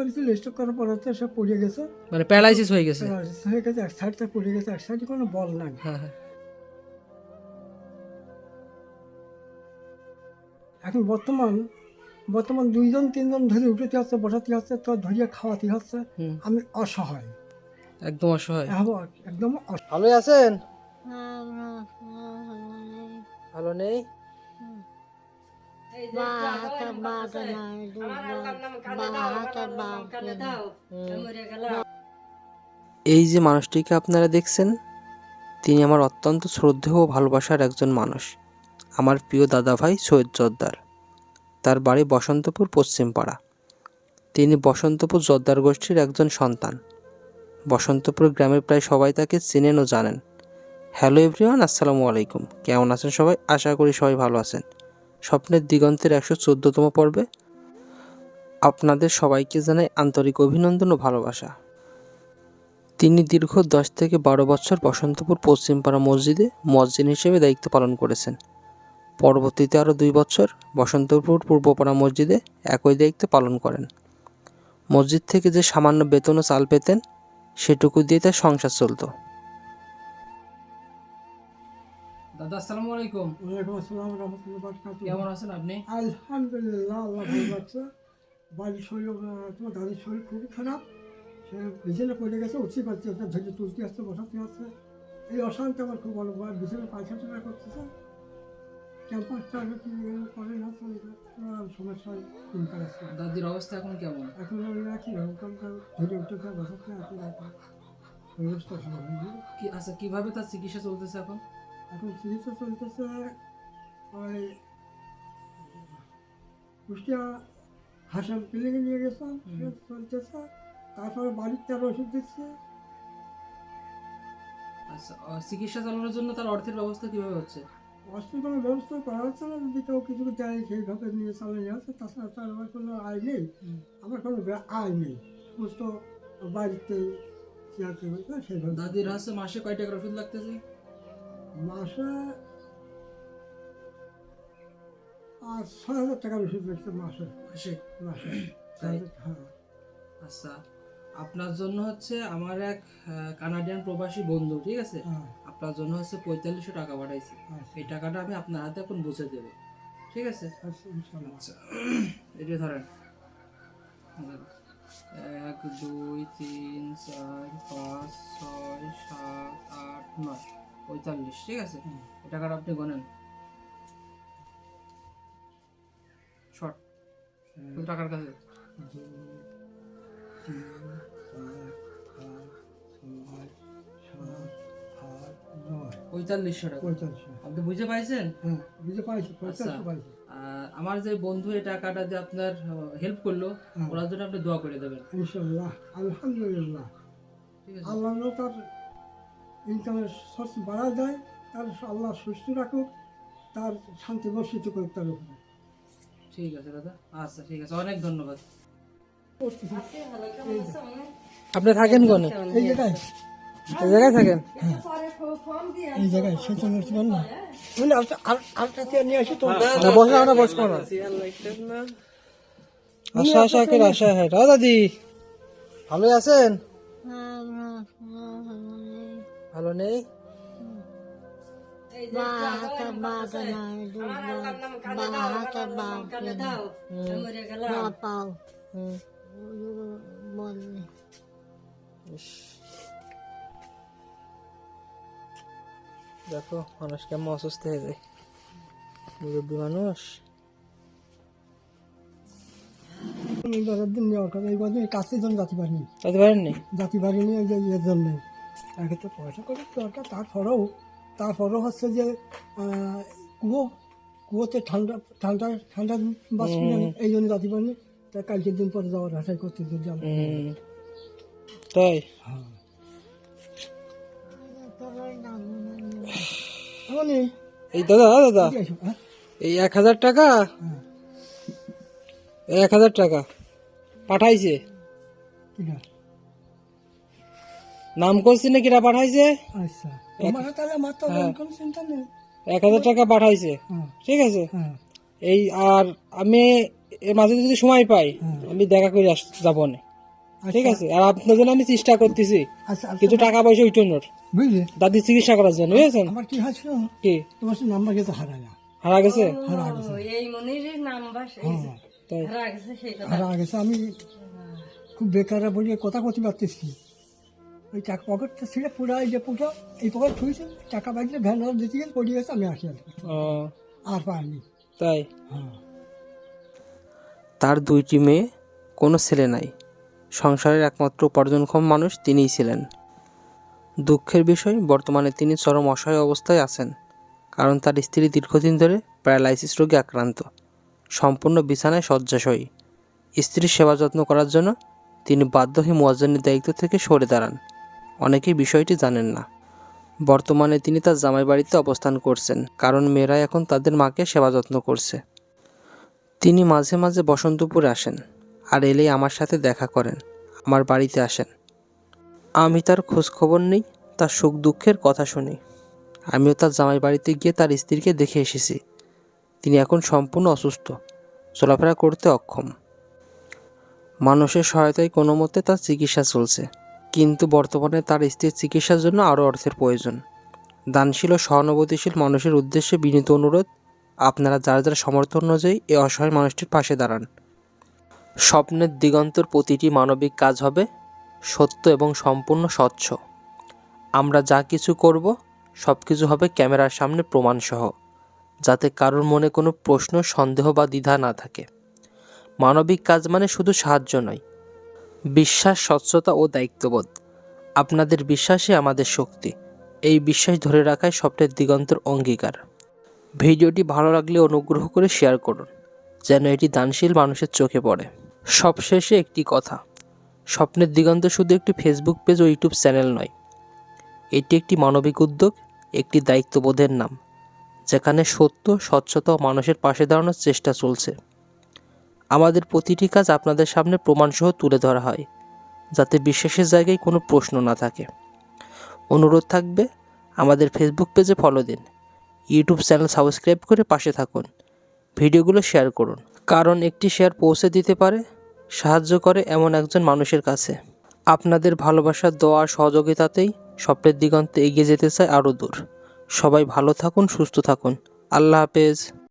করেছিল স্ট্রোক করার পর হচ্ছে সব পড়ে গেছে। মানে প্যারালাইসিস হয়ে গেছে। হয়ে গেছে এক সাইডটা পড়ে গেছে এক সাইডে কোনো বল নাই। হ্যাঁ হ্যাঁ। এখন বর্তমান বর্তমান দুইজন তিনজন ধরে উঠতে হচ্ছে বসাতে হচ্ছে তো ধরিয়ে খাওয়াতে হচ্ছে। আমি অসহায়। একদম অসহায়। একদম অসহায় ভালো আছেন ভালো নেই? এই যে মানুষটিকে আপনারা দেখছেন তিনি আমার অত্যন্ত শ্রদ্ধেয় ও ভালোবাসার একজন মানুষ। আমার প্রিয় দাদা ভাই সৈয়দ জর্দার। তার বাড়ি বসন্তপুর পশ্চিমপাড়া। তিনি বসন্তপুর জর্দার গোষ্ঠীর একজন সন্তান। বসন্তপুর গ্রামের প্রায় সবাই তাকে চেনেন ও জানেন। হ্যালো এভরিওয়ান আসসালামু আলাইকুম। কেমন আছেন সবাই? আশা করি সবাই ভালো আছেন। স্বপ্নের দিগন্তের একশো চোদ্দতম পর্বে। আপনাদের সবাইকে জানাই আন্তরিক অভিনন্দন ও ভালোবাসা। তিনি দীর্ঘ দশ থেকে বারো বছর বসন্তপুর পশ্চিমপাড়া মসজিদে মসজিদ হিসেবে দায়িত্ব পালন করেছেন। পরবর্তীতে আরও দুই বছর বসন্তপুর পূর্বপাড়া মসজিদে একই দায়িত্ব পালন করেন। মসজিদ থেকে যে সামান্য বেতন ও চাল পেতেন, সেটুকু দিয়ে তার সংসার চলতো। দাদা আসসালামু আলাইকুম। ওয়ালাইকুম আসসালাম রহমতুল্লাহ বারকাতুহ। কেমন আছেন আপনি? আলহামদুলিল্লাহ আল্লাহ ভালো লাগছে বাড়ির শরীর তোমার দাদির শরীর খুবই খারাপ। সে বিছানা পড়ে গেছে উঠতে পারছে না ধরে তুলতে আসছে বসাতে আসছে। এই অশান্তি আমার খুব ভালো হয় বিছানা পায়খা টাকা করতেছে। ক্যাম্পাসটা আগে কি করে না তো এটা সমস্যায় দিন কাটাচ্ছে দাদির অবস্থা এখন কেমন? এখন ওই একই রকম ধরে বসাতে ভালো কি আচ্ছা কীভাবে তার চিকিৎসা চলতেছে এখন? এখন চিকিৎসা চলতেছে ওই কুষ্টিয়া হাসান ক্লিনিকে নিয়ে গেছিলাম। চলতেছে। তারপরে বাড়ির তার ওষুধ দিচ্ছে। আচ্ছা চিকিৎসা চালানোর জন্য তার অর্থের ব্যবস্থা কীভাবে হচ্ছে? অস্ত্র কোনো ব্যবস্থা করা হচ্ছে না যদি কেউ কিছু দেয় সেইভাবে নিয়ে চালিয়ে যাচ্ছে। তাছাড়া তার আমার কোনো আয় নেই। আমার কোনো আয় নেই। সমস্ত বাড়িতে চেয়ারতে হচ্ছে সেইভাবে। দাদির হচ্ছে মাসে কয় টাকার ওষুধ লাগতেছে? মাসে আর ছয় হাজার ওষুধ বেচছে মাসে। মাসে? মাসে? হ্যাঁ আচ্ছা আপনার জন্য হচ্ছে আমার এক কানাডিয়ান প্রবাসী বন্ধু ঠিক আছে? হ্যাঁ। আপনার জন্য হচ্ছে পঁয়তাল্লিশশো টাকা পাঠাইছি। আচ্ছা। এই টাকাটা আমি আপনার হাতে এখন বুঝে দেব ঠিক আছে? আচ্ছা ইনশাল্লাহ। আচ্ছা এটা ধরেন। এক দুই তিন চার পাঁচ ছয় সাত আট নয়। পঁয়তাল্লিশ ঠিক আছে? টাকাটা আপনি গনেন শর্ট। টাকার কাছে। পঁয়তাল্লিশশো টাকা। আপনি বুঝে পাইছেন? হ্যাঁ বুঝতে পাইছি আচ্ছা। আমার যে বন্ধু এই টাকাটা যে আপনার হেল্প করল হুম। ওনার জন্য আপনি দোয়া করে দেবেন। ইনশাল্লাহ আলহামদুলিল্লাহ। ঠিক আছে? আল্লাহ তার ইনকামের সোর্স বাড়া যায় তার আল্লাহ সুস্থ রাখুক তার শান্তি বর্ষিত করুক তার উপরে। ঠিক আছে দাদা। আচ্ছা ঠিক আছে। অনেক ধন্যবাদ। আপনি থাকেন কোনে? এই জায়গায়। এই জায়গায় থাকেন? এই জায়গায় সে তো না বুঝলে আর নিয়ে আসি তো না বসে আমরা বসবো না। আশা আশা করে আশা হ্যাঁ। দাদি ভালো আছেন? ভালো নেই। দেখো মানুষ কেমন অসুস্থ হয়ে যায়। মুরব্বী মানুষ। দিন কথা এই কদিন কাছের জন্য যাতে পারিনি যেতে পারেননি যাতে পারিনি এই যে ইয়ের জন্য আগে তো পয়সা করে দরকার তারপরেও তারপরেও হচ্ছে যে কুয়ো কুয়োতে ঠান্ডা ঠান্ডা ঠান্ডা না এই জন্য যাতে পারিনি তা কালকের দিন পরে যাওয়ার আশাই করতে যদি যাব। তাই? হ্যাঁ। এই দাদা দাদা হ্যাঁ? এই এক হাজার টাকা? হ্যাঁ। এক হাজার টাকা। পাঠাইছে? আছে নাম করছি না কিরা পাঠাইছে? আচ্ছা। হ্যাঁ। এক হাজার টাকা পাঠাইছে। হ্যাঁ। ঠিক আছে? হ্যাঁ। এই আর আমি এর মাঝে যদি সময় পাই আমি দেখা করে আস যাব না। ঠিক আছে? আর আপনার জন্য আমি চেষ্টা করতেছি। আচ্ছা আচ্ছা, কিছু টাকা পয়সা উঠানোর বুঝলি? দাদির চিকিৎসা করার জন্য বুঝেছেন? আমার কি হয়েছিল কি? তোমার নাম্বার কিন্তু হারায় না হারা গেছে? হারা গেছে। এই মনিরের নাম্বার হারা গেছে হারা গেছে। আমি খুব বেকার বলি কথা করতে পারতেছি। ওই টাকা পকেটটা ছিল পুরো এই যে পুরো এই পকেট ছুঁয়েছে টাকা বাজলে ভ্যান দিতে গেছে পড়ে গেছে আমি আসি আর আর পাইনি। তাই? হ্যাঁ। তার দুইটি মেয়ে কোনো ছেলে নাই। সংসারের একমাত্র উপার্জনক্ষম মানুষ তিনিই ছিলেন। দুঃখের বিষয় বর্তমানে তিনি চরম অসহায় অবস্থায় আছেন কারণ তার স্ত্রী দীর্ঘদিন ধরে প্যারালাইসিস রোগে আক্রান্ত। সম্পূর্ণ বিছানায় শয্যাশয়ী। স্ত্রীর সেবা যত্ন করার জন্য তিনি বাধ্য হয়ে মুয়াজ্জনের দায়িত্ব থেকে সরে দাঁড়ান। অনেকেই বিষয়টি জানেন না। বর্তমানে তিনি তার জামাই বাড়িতে অবস্থান করছেন, কারণ মেয়েরা এখন তাদের মাকে সেবা যত্ন করছে। তিনি মাঝে মাঝে বসন্তপুরে আসেন, আর এলেই আমার সাথে দেখা করেন, আমার বাড়িতে আসেন। আমি তার খোঁজ খবর নেই, তার সুখ দুঃখের কথা শুনি। আমিও তার জামাই বাড়িতে গিয়ে তার স্ত্রীকে দেখে এসেছি। তিনি এখন সম্পূর্ণ অসুস্থ, চলাফেরা করতে অক্ষম। মানুষের সহায়তায় কোনো মতে তার চিকিৎসা চলছে। কিন্তু বর্তমানে তার স্ত্রীর চিকিৎসার জন্য আরও অর্থের প্রয়োজন। দানশীল ও সহানুভূতিশীল মানুষের উদ্দেশ্যে বিনীত অনুরোধ, আপনারা যার যার সামর্থ্য অনুযায়ী এই অসহায় মানুষটির পাশে দাঁড়ান। স্বপ্নের দিগন্তর প্রতিটি মানবিক কাজ হবে সত্য এবং সম্পূর্ণ স্বচ্ছ। আমরা যা কিছু করব সব কিছু হবে ক্যামেরার সামনে প্রমাণসহ, যাতে কারোর মনে কোনো প্রশ্ন, সন্দেহ বা দ্বিধা না থাকে। মানবিক কাজ মানে শুধু সাহায্য নয় বিশ্বাস, স্বচ্ছতা ও দায়িত্ববোধ। আপনাদের বিশ্বাসই আমাদের শক্তি। এই বিশ্বাস ধরে রাখাই স্বপ্নের দিগন্তর অঙ্গীকার। ভিডিওটি ভালো লাগলে অনুগ্রহ করে শেয়ার করুন, যেন এটি দানশীল মানুষের চোখে পড়ে। সবশেষে একটি কথা, স্বপ্নের দিগন্ত শুধু একটি ফেসবুক পেজ ও ইউটিউব চ্যানেল নয়, এটি একটি মানবিক উদ্যোগ, একটি দায়িত্ববোধের নাম, যেখানে সত্য, স্বচ্ছতা ও মানুষের পাশে দাঁড়ানোর চেষ্টা চলছে। আমাদের প্রতিটি কাজ আপনাদের সামনে প্রমাণসহ তুলে ধরা হয়, যাতে বিশ্বাসের জায়গায় কোনো প্রশ্ন না থাকে। অনুরোধ থাকবে, আমাদের ফেসবুক পেজে ফলো দিন। ইউটিউব চ্যানেল সাবস্ক্রাইব করে পাশে থাকুন। ভিডিওগুলো শেয়ার করুন। কারণ একটি শেয়ার পৌঁছে দিতে পারে, সাহায্য করে এমন একজন মানুষের কাছে। আপনাদের ভালোবাসার দোয়া, সহযোগিতাতেই স্বপ্নের দিগন্তে এগিয়ে যেতে চায় আরও দূর। সবাই ভালো থাকুন, সুস্থ থাকুন। আল্লাহ হাফেজ।